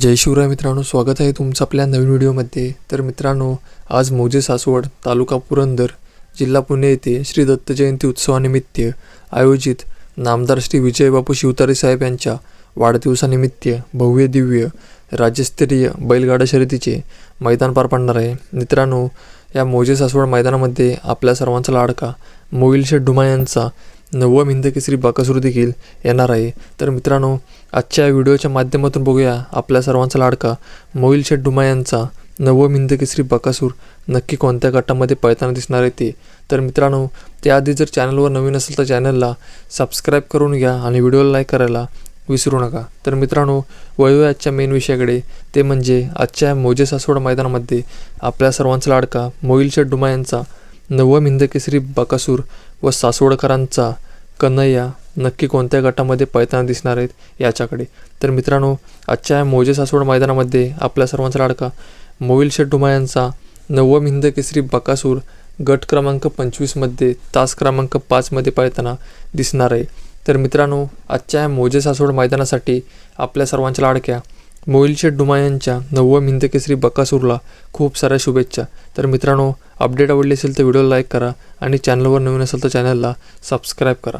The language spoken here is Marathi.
जय शिवराय मित्रांनो स्वागत आहे तुमचं आपल्या नवीन व्हिडिओमध्ये. तर मित्रांनो आज मोजे सासवड तालुका पुरंदर जिल्हा पुणे येथे श्री दत्त जयंती उत्सवानिमित्त आयोजित नामदार श्री विजयबापू शिवतारे साहेब यांच्या वाढदिवसानिमित्त भव्य दिव्य राज्यस्तरीय बैलगाडा शर्यतीचे मैदान पार पडणार आहे. मित्रांनो या मोजे सासवड मैदानामध्ये आपल्या सर्वांचा लाडका मोईल शेठ ढुमा यांचा नववा मिंद केसरी बाकासूर देखील येणार आहे. तर मित्रांनो आजच्या व्हिडिओच्या माध्यमातून बघूया आपल्या सर्वांचा लाडका मोईल शेठ डुमा यांचा नवम मिंद केसरी बकासूर नक्की कोणत्या गटामध्ये पळताना दिसणार आहे ते. तर मित्रांनो त्याआधी जर चॅनलवर नवीन असेल तर चॅनलला सबस्क्राईब करून घ्या आणि व्हिडिओला लाईक करायला विसरू नका. तर मित्रांनो वळूया आजच्या मेन विषयाकडे. ते म्हणजे आजच्या मोजे सासवड मैदानामध्ये आपल्या सर्वांचा लाडका मोईल शेठ डुमा यांचा नवम हिंदकेसरी बकासूर व सासवडकरांचा कन्हैया नक्की कोणत्या गटामध्ये पळताना दिसणार आहेत याच्याकडे. तर मित्रांनो आजच्या या मोजे सासवड मैदानामध्ये आपल्या सर्वांचा लाडका मोईल शेठ यांचा नवम हिंदकेसरी बकासूर गट क्रमांक पंचवीसमध्ये तास क्रमांक पाचमध्ये पळताना दिसणार आहे. तर मित्रांनो आजच्या या मोजे सासवड मैदानासाठी आपल्या सर्वांच्या लाडक्या मोईल शेठ डुमा यांच्या नवम बकासूरला खूप साऱ्या शुभेच्छा. तर मित्रांनो अपडेट आवडली असेल तर व्हिडिओला लाईक करा आणि चॅनलवर नवीन असेल तर चॅनलला सबस्क्राईब करा.